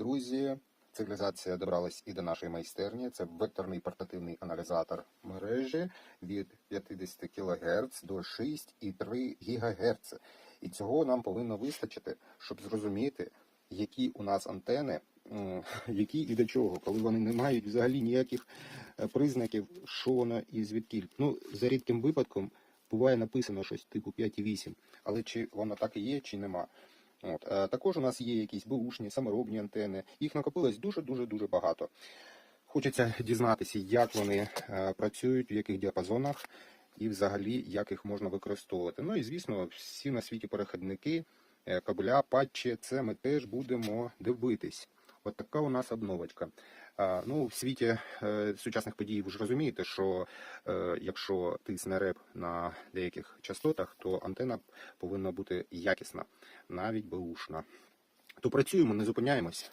Друзі, цивілізація добралась і до нашої майстерні. Це векторний портативний аналізатор мережі від 50 кГц до 6,3 ГГц. І цього нам повинно вистачити, щоб зрозуміти, які у нас антени, які і до чого, коли вони не мають взагалі ніяких е, признаків, що воно і звідки. Ну, за рідким випадком буває написано щось типу 5,8, але чи воно так і є, чи нема. От. Е, Також у нас є якісь бушні, саморобні антени. Їх накопилось дуже-дуже дуже багато. Хочеться дізнатися, як вони е, працюють, в яких діапазонах і взагалі як їх можна використовувати. Ну і звісно, всі на світі перехідники, е, кабеля, патчі, це ми теж будемо дивитись. От така у нас обновочка. Ну, в світі е, сучасних подій ви ж розумієте, що е, якщо тисне реп на деяких частотах, то антена повинна бути якісна, навіть беушна. То працюємо, не зупиняємось.